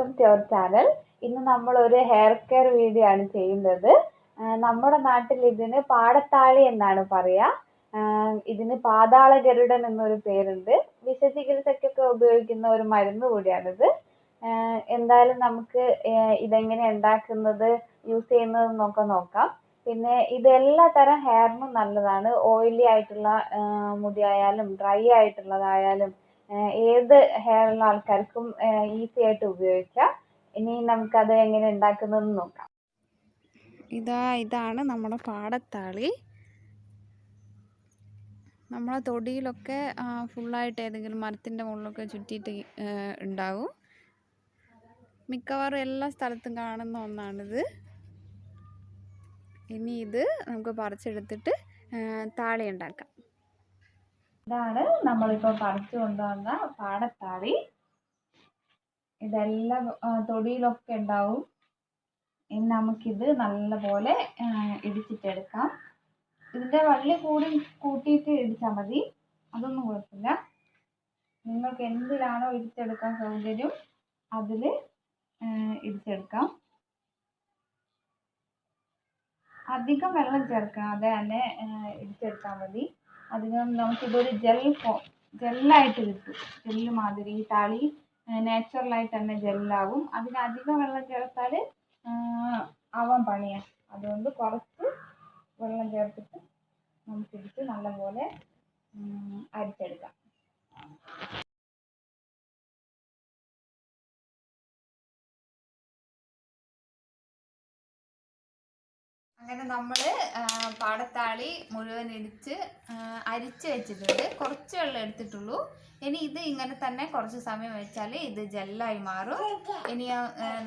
Welcome to our channel ഇന്ന് നമ്മൾ ഒരു ഹെയർ കെയർ വീഡിയോ ആണ് ചെയ്യുന്നത്. നമ്മുടെ നാട്ടിൽ ഇതിന് പാടത്താളി എന്നാണ് പറയാ. ഇതിന് പാതാള ഗരുഡൻ എന്നൊരു പേരുണ്ട്. വിഷചികിത്സയ്ക്കൊക്കെ ഉപയോഗിക്കുന്ന ഒരു മരുന്ന് കൂടിയാണിത്. എന്തായാലും നമുക്ക് ഇതെങ്ങനെ ഉണ്ടാക്കുന്നത് യൂസ് ചെയ്യുന്നത് എന്നൊക്കെ നോക്കാം. പിന്നെ ഇത് എല്ലാ തരം ഹെയറിനും നല്ലതാണ്. ഓയിലി ആയിട്ടുള്ള മുടിയായാലും ഡ്രൈ ആയിട്ടുള്ളതായാലും ഏത് ഹെയർ ഉള്ള ആൾക്കാർക്കും ഈസി ആയിട്ട് ഉപയോഗിക്കാം. ഇനി നമുക്കത് എങ്ങനെ ഉണ്ടാക്കുന്നതെന്ന് നോക്കാം. ഇതാ ഇതാണ് നമ്മുടെ പാടത്താളി. നമ്മളെ തൊടിയിലൊക്കെ ഫുള്ളായിട്ട് ഏതെങ്കിലും മരത്തിന്റെ മുകളിലൊക്കെ ചുറ്റിയിട്ട് ഉണ്ടാവും. മിക്കവാറും എല്ലാ സ്ഥലത്തും കാണുന്ന ഒന്നാണിത്. ഇനി ഇത് നമുക്ക് പറിച്ചെടുത്തിട്ട് താളി ഉണ്ടാക്കാം. ഇതാണ് നമ്മളിപ്പോൾ പറിച്ചു കൊണ്ടുവന്ന പാടത്താളി ഇതെല്ലാം തൊടിയിലൊക്കെ ഉണ്ടാവും. ഇനി നമുക്കിത് നല്ലപോലെ ഇടിച്ചിട്ടെടുക്കാം. ഇതിന്റെ വള്ളി കൂടി കൂട്ടിയിട്ട് ഇടിച്ചാൽ മതി. അതൊന്നും കുഴപ്പമില്ല. നിങ്ങൾക്ക് എന്തിലാണോ ഇടിച്ചെടുക്കാൻ സൗകര്യം അതിൽ ഇടിച്ചെടുക്കാം. അധികം വെള്ളം ചേർക്കാതെ തന്നെ ഇടിച്ചെടുത്താൽ മതി. അതിന് നമുക്കിതൊരു ജെൽ ഫോ ജെല്ലായിട്ട് കിട്ടും. ജെല്ല് മാതിരി ഈ താളി നാച്ചുറലായിട്ട് തന്നെ ജെല്ലാവും അതിന് അധികം വെള്ളം ചേർത്താൽ ആവാൻ പണിയാണ് അതുകൊണ്ട് കുറച്ച് വെള്ളം ചേർത്തിട്ട് നമുക്കിടിച്ച് നല്ലപോലെ അരിച്ചെടുക്കാം. അങ്ങനെ നമ്മൾ പാടത്താളി മുഴുവൻ ഇടിച്ച് അരിച്ച് വെച്ചിട്ടുണ്ട്. കുറച്ച് വെള്ളം എടുത്തിട്ടുള്ളൂ. ഇനി ഇത് ഇങ്ങനെ തന്നെ കുറച്ച് സമയം വെച്ചാൽ ഇത് ജെല്ലായി മാറും. ഇനി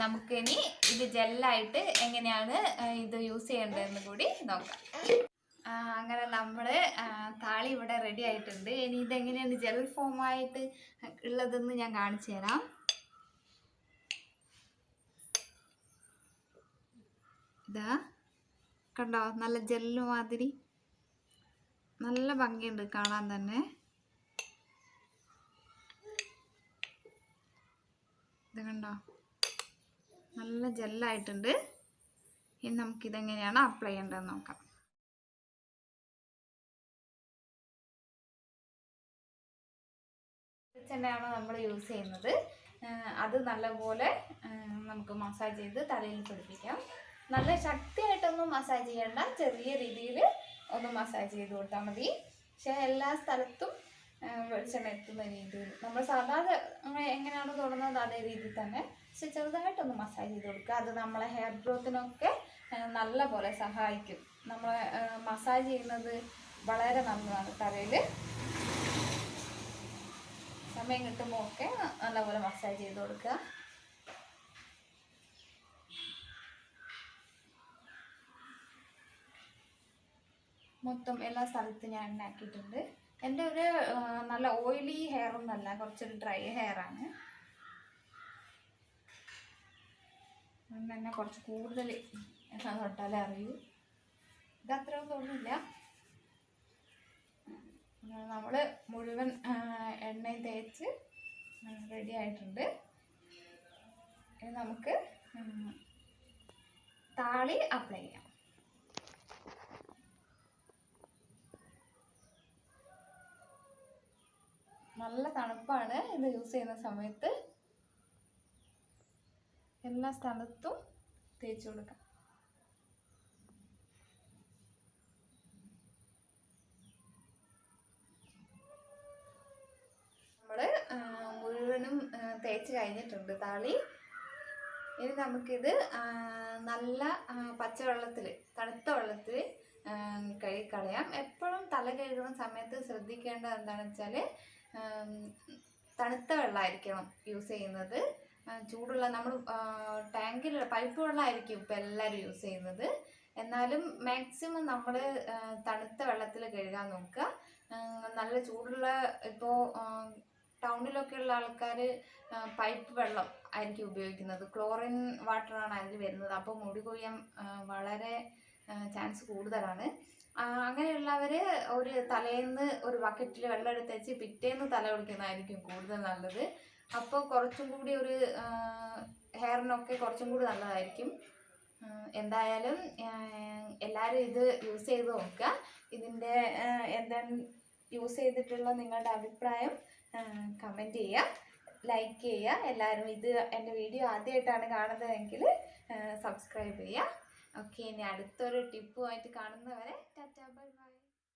നമുക്ക് ഇനി ഇത് ജെല്ലായിട്ട് എങ്ങനെയാണ് ഇത് യൂസ് ചെയ്യേണ്ടതെന്ന് കൂടി നോക്കാം. അങ്ങനെ നമ്മൾ താളി ഇവിടെ റെഡി ആയിട്ടുണ്ട്. ഇനി ഇതെങ്ങനെയാണ് ജെൽ ഫോമായിട്ട് ഉള്ളതെന്ന് ഞാൻ കാണിച്ചു തരാം. ഇതാ. കണ്ടോ? നല്ല ജെല്ല് മാതിരി. നല്ല ഭംഗിയുണ്ട് കാണാൻ തന്നെ. ഇത് കണ്ടോ? നല്ല ജെല്ലായിട്ടുണ്ട്. ഇനി നമുക്കിതെങ്ങനെയാണ് അപ്ലൈ ചെയ്യേണ്ടതെന്ന് നോക്കാം. വെളിച്ചെണ്ണയാണ് നമ്മൾ യൂസ് ചെയ്യുന്നത്? അത് നല്ലപോലെ നമുക്ക് മസാജ് ചെയ്ത് തലയിൽ പിടിപ്പിക്കാം. നല്ല ശക്തിയായിട്ടൊന്നും മസാജ് ചെയ്യണ്ട. ചെറിയ രീതിയിൽ ഒന്ന് മസാജ് ചെയ്ത് കൊടുത്താൽ മതി. പക്ഷേ എല്ലാ സ്ഥലത്തും വെളിച്ചെണ്ണ എത്തുന്ന രീതിയിൽ. നമ്മൾ സാധാരണ എങ്ങനെയാണോ തുടങ്ങുന്നത് അതേ രീതിയിൽ തന്നെ. പക്ഷെ ചെറുതായിട്ടൊന്ന് മസാജ് ചെയ്ത് കൊടുക്കുക. അത് നമ്മളെ ഹെയർ ഗ്രോത്തിനൊക്കെ നല്ല പോലെ സഹായിക്കും. നമ്മൾ മസാജ് ചെയ്യുന്നത് വളരെ നല്ലതാണ് തലയിൽ സമയം കിട്ടുമ്പോൾ ഒക്കെ നല്ലപോലെ മസാജ് ചെയ്ത് കൊടുക്കുക. മൊത്തം എല്ലാ സ്ഥലത്തും ഞാൻ ഉണ്ടാക്കിയിട്ടുണ്ട്. എന്റെ ഒരു നല്ല ഓയിലി ഹെയർ ഒന്നല്ല കുറച്ചൊരു ഡ്രൈ ഹെയർ ആണ്. തന്നെ കുറച്ച് കൂടുതൽ എണ്ണ തൊട്ടാലേ അറിയൂ. ഇത് അത്രയും തോന്നില്ല നമ്മൾ മുഴുവൻ എണ്ണയും തേച്ച് റെഡി ആയിട്ടുണ്ട്. ഇനി നമുക്ക് താളി അപ്ലൈ ചെയ്യാം. നല്ല തണുപ്പാണ് ഇത് യൂസ് ചെയ്യുന്ന സമയത്ത്. എല്ലാ സ്ഥലത്തും തേച്ച് കൊടുക്കാം. മുഴുവനും തേച്ച് കഴിഞ്ഞിട്ടുണ്ട് താളി. ഇനി നമുക്കിത് നല്ല പച്ചവെള്ളത്തിൽ തണുത്ത വെള്ളത്തിൽ കഴുകി കളയാം. എപ്പോഴും തല കഴുകുന്ന സമയത്ത് ശ്രദ്ധിക്കേണ്ടത് എന്താണെന്ന് വെച്ചാൽ തണുത്ത വെള്ളമായിരിക്കണം യൂസ് ചെയ്യുന്നത്. ചൂടുള്ള നമ്മൾ ടാങ്കിലുള്ള പൈപ്പ് വെള്ളമായിരിക്കും ഇപ്പം എല്ലാവരും യൂസ് ചെയ്യുന്നത്. എന്നാലും മാക്സിമം നമ്മൾ തണുത്ത വെള്ളത്തിൽ കഴുകാൻ നോക്കുക. നല്ല ചൂടുള്ള ഇപ്പോൾ ടൗണിലൊക്കെയുള്ള ആൾക്കാർ പൈപ്പ് വെള്ളം ആയിരിക്കും ഉപയോഗിക്കുന്നത്. ക്ലോറിൻ വാട്ടറാണ് അതിൽ വരുന്നത്. അപ്പോൾ മുടി കൊഴിയാൻ വളരെ ചാൻസ് കൂടുതലാണ്. അങ്ങനെയുള്ളവർ ഒരു തലേന്ന് ഒരു ബക്കറ്റിൽ വെള്ളം എടുത്ത് വെച്ച് പിറ്റേന്ന് തല കുളിക്കുന്നതായിരിക്കും കൂടുതൽ നല്ലത്. അപ്പോൾ കുറച്ചും കൂടി ഒരു ഹെയറിനൊക്കെ കുറച്ചും കൂടി നല്ലതായിരിക്കും. എന്തായാലും എല്ലാവരും ഇത് യൂസ് ചെയ്ത് നോക്കുക. ഇതിന്റെ എന്താണ് യൂസ് ചെയ്തിട്ടുള്ള നിങ്ങളുടെ അഭിപ്രായം കമന്റ് ചെയ്യുക. ലൈക്ക് ചെയ്യുക. എല്ലാവരും ഇത് എന്റെ വീഡിയോ ആദ്യമായിട്ടാണ് കാണുന്നതെങ്കിൽ സബ്സ്ക്രൈബ് ചെയ്യുക. ഓക്കെ ഇനി അടുത്തൊരു ടിപ്പുമായിട്ട് കാണുന്നവരെ ടാറ്റാ ബൈ ബൈ.